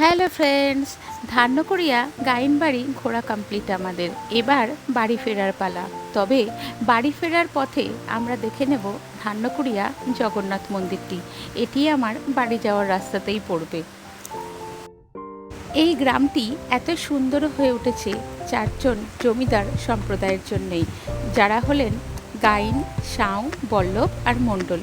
Hello friends ধান্যকড়িয়া Gyne বাড়ি ঘোরা complete আমাদের। এবার বাড়ি ফেরার পালা। তবে বাড়ি ফেরার পথে আমরা দেখে নেব ধান্যকড়িয়া জগন্নাথ মন্দিরটি। এটি আমার বাড়ি যাওয়ার রাস্তাতেই পড়বে। এই গ্রামটি এত সুন্দর হয়ে উঠেছে চারজন জমিদার সম্প্রদায়ের জন্যেই। যারা হলেন গাইন, সাঁও, বল্লভ আর মণ্ডল।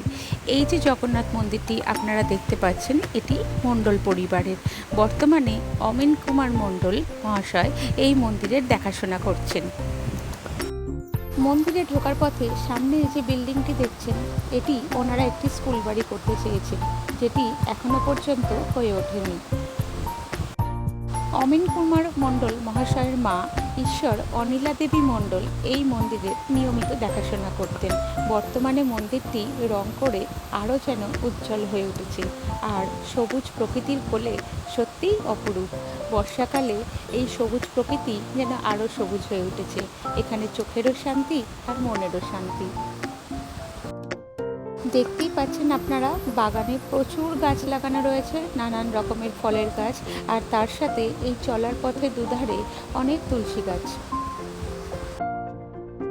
এই যে জগন্নাথ মন্দিরটি আপনারা দেখতে পাচ্ছেন, এটি মণ্ডল পরিবারের। বর্তমানে অমিন কুমার মণ্ডল মহাশয় এই মন্দিরের দেখাশোনা করছেন। মন্দিরে ঢোকার পথে সামনে যে বিল্ডিংটি দেখছেন, এটি ওনারা একটি স্কুল বাড়ি করতে চেয়েছেন, যেটি এখনও পর্যন্ত হয়ে ওঠেনি। অমিন কুমার মণ্ডল মহাশয়ের মা ঈশ্বর অনিলা দেবী মণ্ডল এই মন্দিরের নিয়মিত দেখাশোনা করতেন। বর্তমানে মন্দিরটি রং করে আরও যেন উজ্জ্বল হয়ে উঠেছে। আর সবুজ প্রকৃতির কোলে সত্যিই অপরূপ। বর্ষাকালে এই সবুজ প্রকৃতি যেন আরও সবুজ হয়ে উঠেছে। এখানে চোখেরও শান্তি আর মনেরও শান্তি। দেখতেই পাচ্ছেন আপনারা, বাগানে প্রচুর গাছ লাগানো রয়েছে, নানান রকমের ফলের গাছ, আর তার সাথে এই চলার পথে দুধারে অনেক তুলসী গাছ।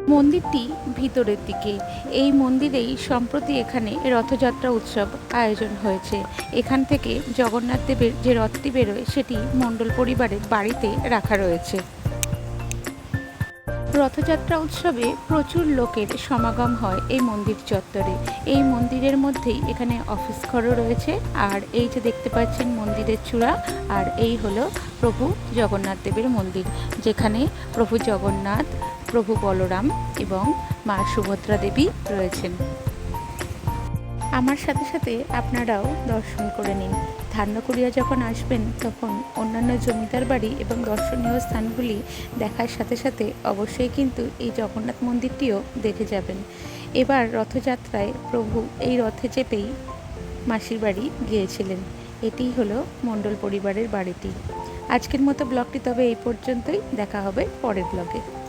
মন্দিরটি ভিতরের দিকে। এই মন্দিরেই সম্প্রতি এখানে রথযাত্রা উৎসব আয়োজন হয়েছে। এখান থেকে জগন্নাথ দেবের যে রথটি বেরোয়, সেটি মণ্ডল পরিবারের বাড়িতে রাখা রয়েছে। রথযাত্রা উৎসবে প্রচুর লোকের সমাগম হয় এই মন্দির চত্বরে। এই মন্দিরের মধ্যেই এখানে অফিস ঘরও রয়েছে। আর এই যে দেখতে পাচ্ছেন মন্দিরের চূড়া, আর এই হলো প্রভু জগন্নাথ দেবের মন্দির, যেখানে প্রভু জগন্নাথ, প্রভু বলরাম এবং মা সুভদ্রা দেবী রয়েছেন। আমার সাথে সাথে আপনারাও দর্শন করে নিন। ধান্যকুড়িয়া যখন আসবেন, তখন অন্যান্য জমিদার বাড়ি এবং দর্শনীয় স্থানগুলি দেখার সাথে সাথে অবশ্যই কিন্তু এই জগন্নাথ মন্দিরটিও দেখে যাবেন। এবার রথযাত্রায় প্রভু এই রথে চেপেই মাসির বাড়ি গিয়েছিলেন। এটিই হলো মণ্ডল পরিবারের বাড়িটি। আজকের মতো ব্লগটি তবে এই পর্যন্তই। দেখা হবে পরের ব্লগে।